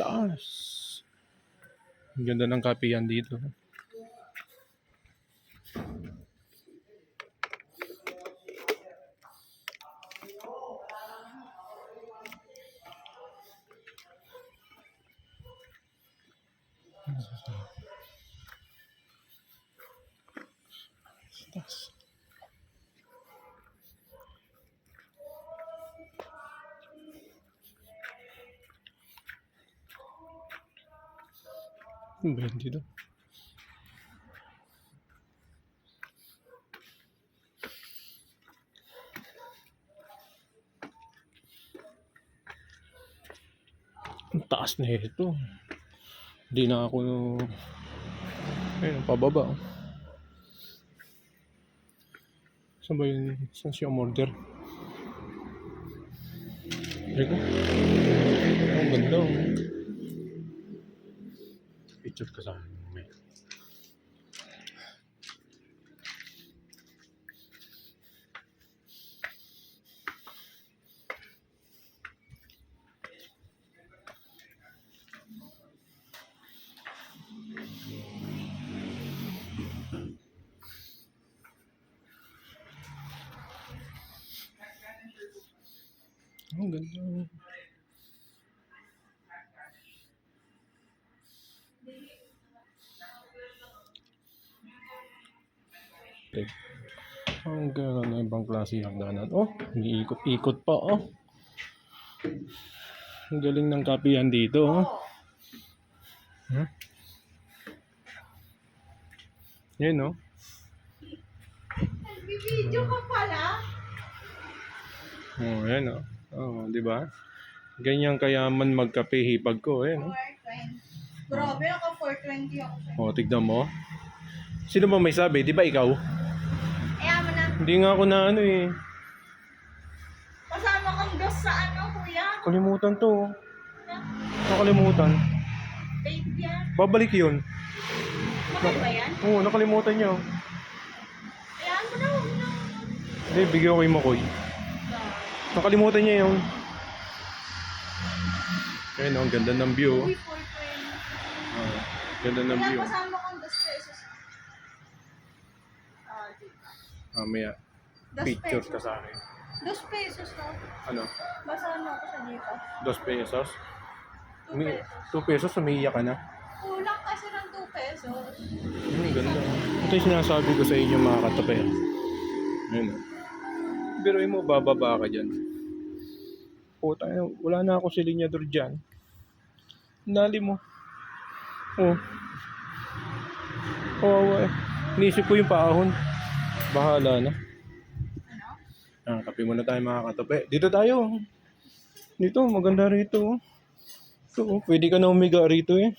Taas. Ang ganda ng kapihan dito. Taas. Ba yun dito? Ang taas na ito. Hindi na ako ayun, pababa. oh. Saan ba yun? Saan siya umorder? Teka. Ang ganda. oh. Picture ka sa akin. mamaya. Okay. Ang ganda na ibang klase hagdanan. Oh, may ikot-ikot pa oh. Ang galing ng kapihan dito oh. Hmm? Yan oh. Video ka pala? Oh, yan oh. Oh, di ba? Ganyan kayaman magkape hipag ko, eh, no? 420. Grabe, naka 420 ako. Oh, tignan mo. Sino ba may sabi? Di ba ikaw? Hindi nga ako na ano eh. Kasama kang dos sa ano, kuya? Kalimutan to. Nakalimutan. Babe yan. Babalik yun. Bakit ba yan? Oo, nakalimutan niya. Ayan mo na, huwag na. Hindi, bigyan ko kay Makoy. Nakalimutan niya yun. Ayun, ang ganda ng view. oh. Uy, 420. Ah, ganda ng Kaya view. kasama kang dos pesos. Ah, di ba? Mamaya, Dos picture pesos. ka sa akin. Dos pesos na. Ano? Basa ano ako sa dito. Dos pesos? Two Umi- pesos. two pesos, umiiyak ka na. Kulang kasi ng 2 pesos. Ang ganda. Ito yung sinasabi ko sa inyo mga katape. Ayun o. Pero mo, bababa ka dyan. Puta, wala na ako si linyador dyan. Nali mo. Oh. Oh, eh. Inisip ko yung paahon. Bahala na. Ano? Ah, kape muna tayo mga katape. Dito tayo. Dito, maganda rito. Ito, oh. pwede ka na umiga rito eh.